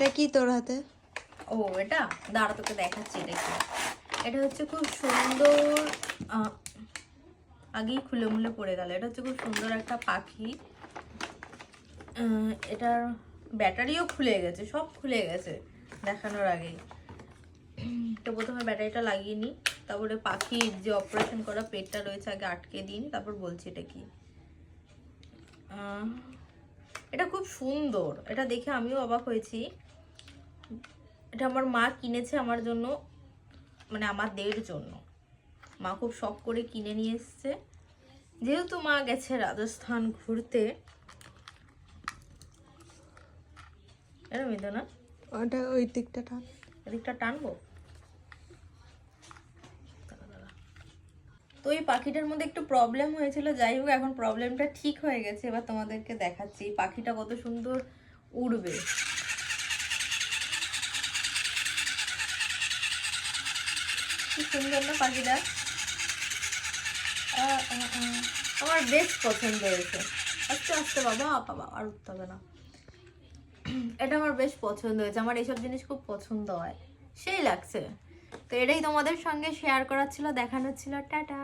এটা কি তোর হাতে? ও, এটা? দাঁড়া, তোকে দেখাচ্ছি কি? এটা হচ্ছে খুব সুন্দর আগেই খুলে মুলে পড়ে গেল। এটা হচ্ছে খুব সুন্দর একটা পাখি। এটার ব্যাটারিও খুলে গেছে, সব খুলে গেছে দেখানোর আগেই। তো প্রথমে ব্যাটারিটা লাগিয়ে নিই তারপরে পাখির যে অপারেশন করা পেটটা রয়েছে আগে আটকে দিন তারপর বলছি এটা কি। এটা খুব সুন্দর। এটা দেখে আমিও অবাক হয়েছি। এটা আমার মা কিনেছে আমার জন্য মানে আমার আমাদের জন্য। মা খুব শখ করে কিনে নিয়ে এসছে। যেহেতু মা গেছে রাজস্থান ঘুরতে এরকমই তো না? ওটা ওই দিকটা টান। এদিকটা টানবো দাঁড়া, দাঁড়া। তো এই পাখিটার মধ্যে একটু প্রবলেম হয়েছিল। যাই হোক, এখন প্রবলেমটা ঠিক হয়ে গেছে। এবার তোমাদেরকে দেখাচ্ছি পাখিটা কত সুন্দর উড়বে। সুন্দর না পাখিটা। আমার বেশ পছন্দ হয়েছে। আস্তে আস্তে বাবা বাবা, আর উঠতে হবে না। এটা আমার বেশ পছন্দ হয়েছে। আমার এইসব জিনিস খুব পছন্দ হয়। সেই লাগছে। তো এটাই তোমাদের সঙ্গে শেয়ার করার ছিল দেখানোর ছিল টাটা।